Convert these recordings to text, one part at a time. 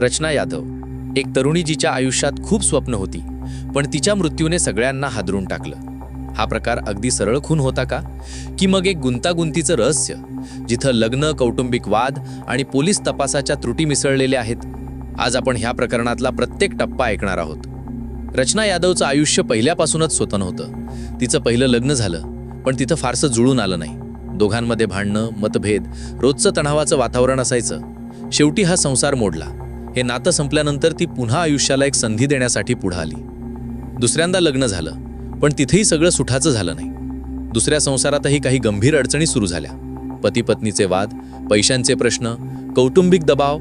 रचना यादव. एक तरुणी जिच्या आयुष्यात खूप स्वप्न होती पण तिच्या मृत्यूने सगळ्यांना हादरून टाकलं. हा प्रकार अगदी सरळ खून होता का? की मग एक गुंतागुंतीचं रहस्य जिथं लग्न कौटुंबिक वाद आणि पोलीस तपासाच्या त्रुटी मिसळलेल्या आहेत? आज आपण ह्या प्रकरणातला प्रत्येक टप्पा ऐकणार आहोत. रचना यादवचं आयुष्य पहिल्यापासूनच स्वतन होतं. तिचं पहिलं लग्न झालं पण तिथं फारसं जुळून आलं नाही. दोघांमध्ये भांडणं मतभेद रोजचं तणावाचं वातावरण असायचं. शेवटी हा संसार मोडला. हे नातं संपल्यानंतर ती पुन्हा आयुष्याला एक संधी देण्यासाठी पुढं आली. दुसऱ्यांदा लग्न झालं पण तिथेही सगळं सुठाचं झालं नाही. दुसऱ्या संसारातही काही गंभीर अडचणी सुरू झाल्या. पती पत्नीचे वाद पैशांचे प्रश्न कौटुंबिक दबाव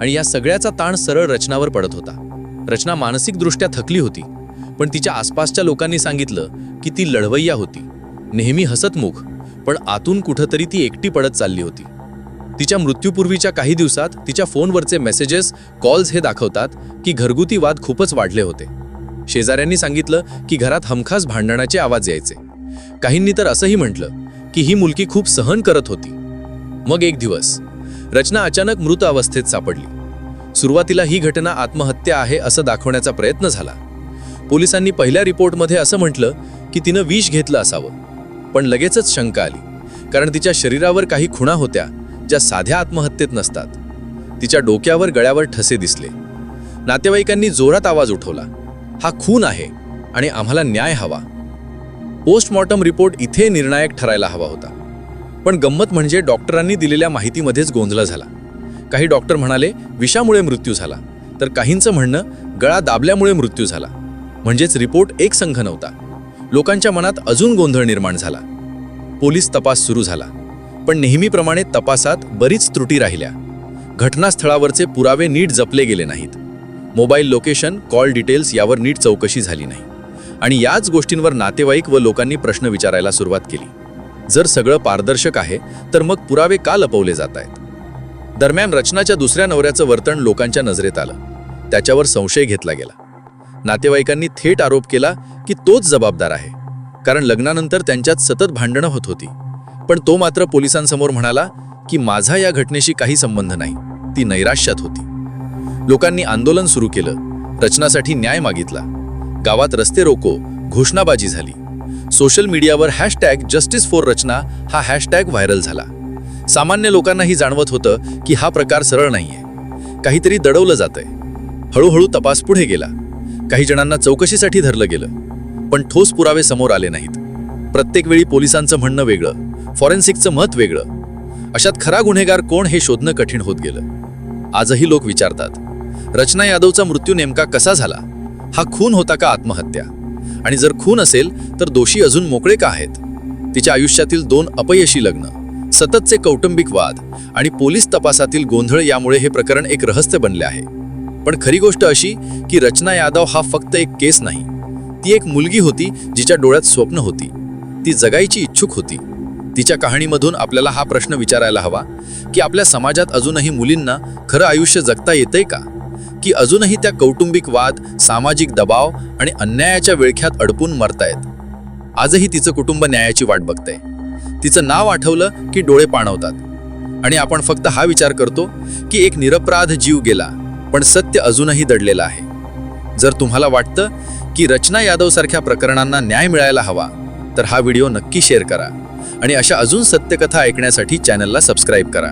आणि या सगळ्याचा ताण सरळ रचनावर पडत होता. रचना मानसिकदृष्ट्या थकली होती पण तिच्या आसपासच्या लोकांनी सांगितलं की ती लढवय्या होती. नेहमी हसतमुख पण आतून कुठंतरी ती एकटी पडत चालली होती. तिच्या मृत्यूपूर्वीच्या काही दिवसात तिच्या फोनवरचे मेसेजेस कॉल्स हे दाखवतात की घरगुती वाद खूपच वाढले होते. शेजाऱ्यांनी सांगितलं की घरात हमखास भांडणाचे आवाज यायचे. काहींनी तर असंही म्हटलं की ही मुलगी खूप सहन करत होती. मग एक दिवस रचना अचानक मृत अवस्थेत सापडली. सुरुवातीला ही घटना आत्महत्या आहे असं दाखवण्याचा प्रयत्न झाला. पोलिसांनी पहिल्या रिपोर्टमध्ये असं म्हटलं की तिनं विष घेतलं असावं. पण लगेचच शंका आली कारण तिच्या शरीरावर काही खुणा होत्या ज्या साध्या आत्महत्येत नसतात. तिच्या डोक्यावर गळ्यावर ठसे दिसले. नातेवाईकांनी जोरात आवाज उठवला. हा खून आहे आणि आम्हाला न्याय हवा. पोस्टमॉर्टम रिपोर्ट इथे निर्णायक ठरायला हवा होता. पण गंमत म्हणजे डॉक्टरांनी दिलेल्या माहितीमध्येच गोंधळ झाला. काही डॉक्टर म्हणाले विषामुळे मृत्यू झाला. तर काहींचं म्हणणं गळा दाबल्यामुळे मृत्यू झाला. म्हणजेच रिपोर्ट एक संघ नव्हता. लोकांच्या मनात अजून गोंधळ निर्माण झाला. पोलीस तपास सुरू झाला. पण नेहमीप्रमाणे तपासात बरीच त्रुटी राहिल्या. घटनास्थळावरचे पुरावे नीट जपले गेले नाहीत. मोबाईल लोकेशन कॉल डिटेल्स यावर नीट चौकशी झाली नाही. आणि याच गोष्टींवर नातेवाईक व लोकांनी प्रश्न विचारायला सुरुवात केली. जर सगळं पारदर्शक आहे तर मग पुरावे का लपवले जात आहेत? दरम्यान रचनाच्या दुसऱ्या नवऱ्याचं वर्तन लोकांच्या नजरेत आलं. त्याच्यावर संशय घेतला गेला. नातेवाईकांनी थेट आरोप केला की तोच जबाबदार आहे. कारण लग्नानंतर त्यांच्यात सतत भांडणं होत होती. पण तो मात्र पोलिसांसमोर म्हणाला की माझा या घटनेशी काही संबंध नाही. ती नैराश्यात होती. लोकांनी आंदोलन सुरू केलं. रचनासाठी न्याय मागितला. गावात रस्ते रोको घोषणाबाजी झाली. सोशल मीडियावर हॅशटॅग जस्टिस फॉर रचना हा हॅशटॅग व्हायरल झाला. सामान्य लोकांनाही जाणवत होतं की हा प्रकार सरळ नाहीये. काहीतरी दडवलं जातंय. हळूहळू तपास पुढे गेला. काही जणांना चौकशीसाठी धरलं गेलं. पण ठोस पुरावे समोर आले नाहीत. प्रत्येक वेळी पोलिसांचं म्हणणं वेगळं. फॉरेन्सिकचं मत वेगळं. अशात खरा गुन्हेगार कोण हे शोधणं कठीण होत गेलं. आजही लोक विचारतात रचना यादवचा मृत्यू नेमका कसा झाला? हा खून होता का आत्महत्या? आणि जर खून असेल तर दोषी अजून मोकळे का आहेत? तिच्या आयुष्यातील दोन अपयशी लग्न सततचे कौटुंबिक वाद आणि पोलीस तपासातील गोंधळ यामुळे हे प्रकरण एक रहस्य बनले आहे. पण खरी गोष्ट अशी की रचना यादव हा फक्त एक केस नाही. ती एक मुलगी होती जिच्या डोळ्यात स्वप्न होती. ती जगायची इच्छुक होती. तिच्या कहाणीमधून आपल्याला हा प्रश्न विचारायला हवा की आपल्या समाजात अजूनही मुलींना खरं आयुष्य जगता येतंय का? की अजूनही त्या कौटुंबिक वाद सामाजिक दबाव आणि अन्यायाच्या विळख्यात अडपून मरतायत? आजही तिचं कुटुंब न्यायाची वाट बघतंय. तिचं नाव आठवलं की डोळे पाणवतात. आणि आपण फक्त हा विचार करतो की एक निरपराध जीव गेला पण सत्य अजूनही दडलेलं आहे. जर तुम्हाला वाटतं की रचना यादव सारख्या प्रकरणांना न्याय मिळायला हवा तर हा व्हिडिओ नक्की शेअर करा. आणि अशा अजून सत्यकथा ऐकण्यासाठी चॅनलला सबस्क्राईब करा.